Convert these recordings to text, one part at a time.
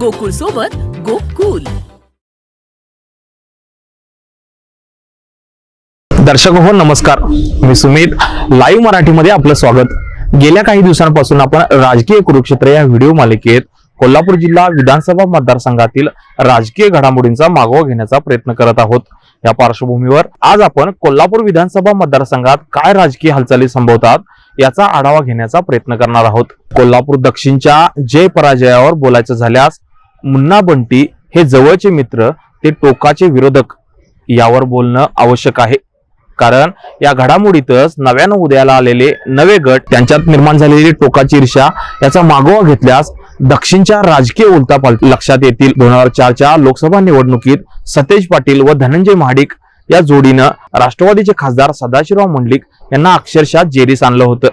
गोकुळ सोबत गोकुल. दर्शक हो नमस्कार. मी सुमित. लाईव्ह मराठीमध्ये आपलं स्वागत. गेल्या काही दिवसांपासून आपण राजकीय कुरुक्षेत्र या व्हिडिओ मालिकेत कोल्हापूर जिल्हा विधानसभा मतदारसंघातील राजकीय घडामोडींचा मागोवा घेण्याचा प्रयत्न करत आहोत. या पार्श्वभूमीवर आज आपण कोल्हापूर विधानसभा मतदारसंघात काय राजकीय हालचाली संभवतात याचा आढावा घेण्याचा प्रयत्न करणार आहोत. कोल्हापूर दक्षिणच्या जय पराजयावर बोलायचं झाल्यास मुन्ना बंटी हे जवळचे मित्र ते टोकाचे विरोधक. यावर बोलणं आवश्यक आहे. कारण या घडामोडीतच नव्यानं उदयाला आलेले नवे गट त्यांच्यात निर्माण झालेली टोकाची ईर्षा याचा मागोवा घेतल्यास दक्षिणच्या राजकीय उलटापाल लक्षात येतील. दोन हजार चारच्या लोकसभा निवडणुकीत सतेज पाटील व धनंजय महाडिक या जोडीनं राष्ट्रवादीचे खासदार सदाशिवराव मंडलिक यांना अक्षरशः जेरीस आणलं होतं.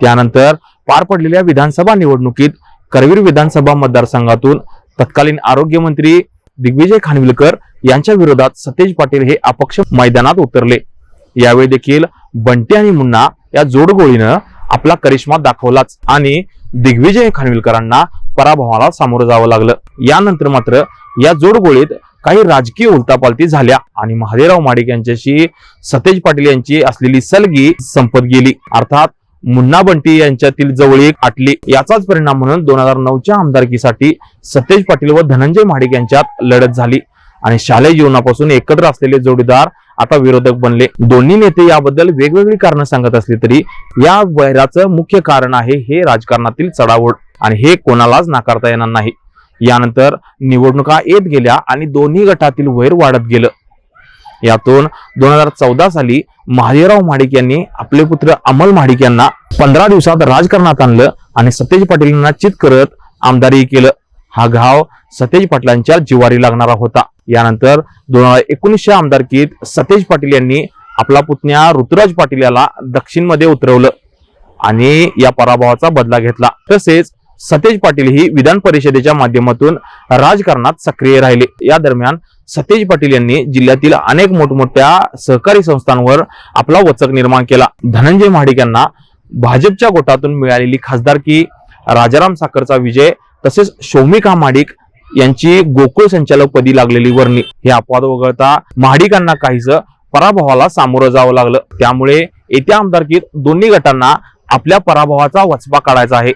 त्यानंतर पार पडलेल्या विधानसभा निवडणुकीत करवीर विधानसभा मतदारसंघातून तत्कालीन आरोग्यमंत्री दिग्विजय खानविलकर यांच्या विरोधात सतेज पाटील हे अपक्ष मैदानात उतरले. यावेळी देखील बंटी आणि मुन्ना या जोडगोळीनं आपला करिश्मा दाखवलाच आणि दिग्विजय खानविलकरांना पराभवाला सामोरं जावं लागलं. यानंतर मात्र या जोडगोळीत काही राजकीय उलतापालती झाल्या आणि महादेवराव माडिक यांच्याशी सतेज पाटील यांची असलेली सलगी संपत गेली. अर्थात मुन्ना बंटी यांच्यातील जवळीक आटली. याचाच परिणाम म्हणून दोन हजार नऊच्या आमदारकीसाठी सतेज पाटील व धनंजय महाडिक यांच्यात लढत झाली. आणि शालेय जीवनापासून एकत्र असलेले जोडीदार आता विरोधक बनले. दोन्ही नेते याबद्दल वेगवेगळी कारणं सांगत असली तरी या वैराचं मुख्य कारण आहे हे राजकारणातील चढावड आणि हे कोणालाच नाकारता येणार नाही. यानंतर निवडणुका येत गेल्या आणि दोन्ही गटातील वैर वाढत गेलं. यातून दोन हजार चौदा साली महादेवराव महाडिक यांनी आपले पुत्र अमल महाडिक यांना पंधरा दिवसात राजकारणात आणलं आणि सतेज पाटील यांना चित करत आमदारी केलं. हा घाव सतेज पाटलांच्या जिवारी लागणारा होता. यानंतर दोन हजार एकोणीसच्या आमदारकीत सतेज पाटील यांनी आपला पुतण्या ऋतुराज पाटील याला दक्षिणमध्ये उतरवलं आणि या पराभवाचा बदला घेतला. तसेच सतेज पाटील ही विधान परिषदेच्या माध्यमातून राजकारणात सक्रिय राहिले. या दरम्यान सतेज पाटील यांनी जिल्ह्यातील अनेक मोठमोठ्या सहकारी संस्थांवर आपला वचक निर्माण केला. धनंजय महाडिक यांना भाजपच्या गोटातून मिळालेली खासदारकी राजाराम साखरचा विजय तसेच शौमिका महाडिक यांची गोकुळ संचालक पदी लागलेली वर्णी. हे अपवाद वगळता महाडिकांना काहीच पराभवाला सामोरं जावं लागलं. त्यामुळे येत्या आमदारकीत दोन्ही गटांना आपल्या पराभवाचा वचपा काढायचा आहे.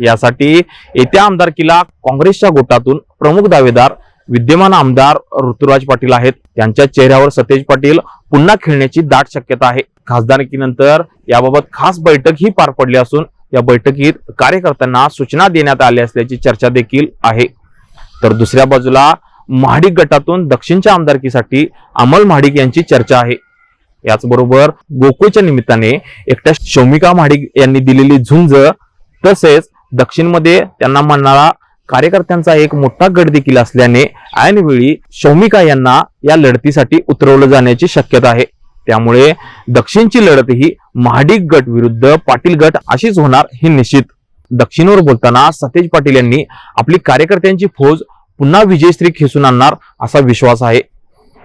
यासाठी येत्या आमदारकीला काँग्रेसच्या गोटातून प्रमुख दावेदार विद्यमान आमदार ऋतुराज पाटील आहेत. त्यांच्या चेहऱ्यावर सतेज पाटील पुन्हा खेळण्याची दाट शक्यता आहे. खासदारकीनंतर याबाबत खास बैठक ही पार पडली असून या बैठकीत कार्यकर्त्यांना सूचना देण्यात आल्या असल्याची चर्चा देखील आहे. तर दुसऱ्या बाजूला महाडिक गटातून दक्षिणच्या आमदारकीसाठी अमल महाडिक यांची चर्चा आहे. याचबरोबर गोकुळच्या निमित्ताने एकट्या शौमिका महाडिक यांनी दिलेली झुंज तसेच दक्षिणमध्ये त्यांना मानणारा कार्यकर्त्यांचा एक मोठा गट देखील असल्याने ऐनवेळी शौमिका यांना या लढतीसाठी उतरवलं जाण्याची शक्यता आहे. त्यामुळे दक्षिणची लढत ही महाडिक गट विरुद्ध पाटील गट अशीच होणार हे निश्चित. दक्षिणवर बोलताना सतेज पाटील यांनी आपली कार्यकर्त्यांची फौज पुन्हा विजयश्री खेचून आणणार असा विश्वास आहे.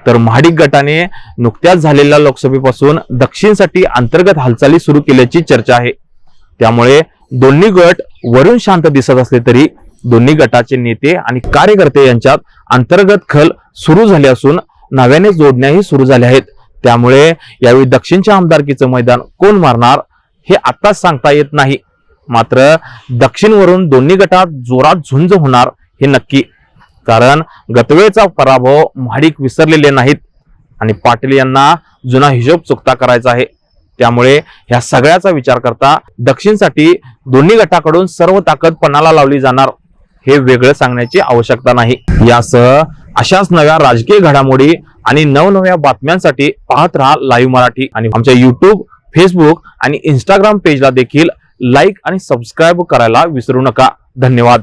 तर महाडिक गटाने नुकत्याच झालेल्या लोकसभेपासून दक्षिणसाठी अंतर्गत हालचाली सुरू केल्याची चर्चा आहे. त्यामुळे दोन्ही गट वरून शांत दिसत असले तरी दोन्ही गटाचे नेते आणि कार्यकर्ते यांच्यात अंतर्गत खल सुरू झाले असून नव्याने जोडण्याही सुरू झाल्या आहेत. त्यामुळे यावेळी दक्षिणच्या आमदारकीचं मैदान कोण मारणार हे आत्ताच सांगता येत नाही. मात्र दक्षिणवरून दोन्ही गटात जोरात झुंज होणार हे नक्की. कारण गतवेळचा पराभव महाडिक विसरलेले नाहीत आणि पाटील यांना जुना हिशोब चुकता करायचा आहे. त्यामुळे ह्या सगळ्याचा विचार करता दक्षिणसाठी दोन्ही गटाकडून सर्व ताकद पणाला लावली जाणार. हे वेगळं सांगण्याची आवश्यकता नाही. यासह अशाच नव्या राजकीय घडामोडी आणि नवनव्या बातम्यांसाठी पाहत राहा लाईव्ह मराठी आणि आमच्या युट्यूब फेसबुक आणि इंस्टाग्राम पेजला देखील लाईक आणि सबस्क्राईब करायला विसरू नका. धन्यवाद.